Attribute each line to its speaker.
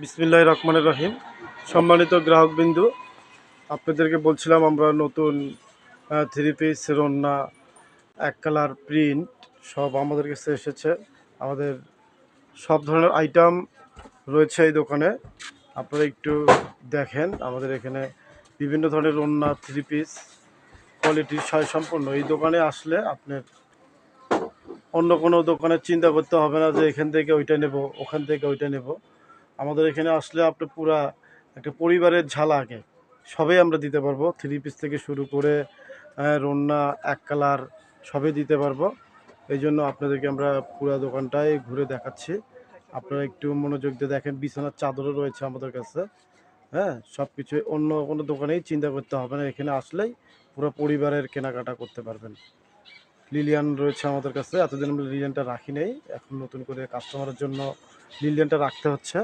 Speaker 1: বিসমিল্লাহ রহমানের রহিম। সম্মানিত গ্রাহকবিন্দু, আপনাদেরকে বলছিলাম আমরা নতুন থ্রি পিস রন্না, এক কালার প্রিন্ট সব আমাদের কাছে এসেছে। আমাদের সব ধরনের আইটেম রয়েছে এই দোকানে। আপনারা একটু দেখেন, আমাদের এখানে বিভিন্ন ধরনের রন্না থ্রি পিস কোয়ালিটির সয় সম্পন্ন। এই দোকানে আসলে আপনার অন্য কোনো দোকানে চিন্তা করতে হবে না যে এখান থেকে ওইটা নেব, ওখান থেকে ওইটা নেব। আমাদের এখানে আসলে আপনি পুরা একটা পরিবারের ঝালাকে সবই আমরা দিতে পারব। থ্রি পিস থেকে শুরু করে রন্না, এক কালার সবই দিতে পারব। এই জন্য আপনাদেরকে আমরা পুরা দোকানটাই ঘুরে দেখাচ্ছি। আপনারা একটু মনোযোগ দিয়ে দেখেন, বিছানার চাদরও রয়েছে আমাদের কাছে। হ্যাঁ সব কিছু অন্য কোনো দোকানেই চিন্তা করতে হবে না। এখানে আসলেই পুরো পরিবারের কেনাকাটা করতে পারবেন। লিলিয়ান রয়েছে আমাদের কাছে। এতদিন আমরা লিলিয়ানটা রাখি নেই। এখন নতুন করে কাস্টমারের জন্য লিলিয়ানটা রাখতে হচ্ছে।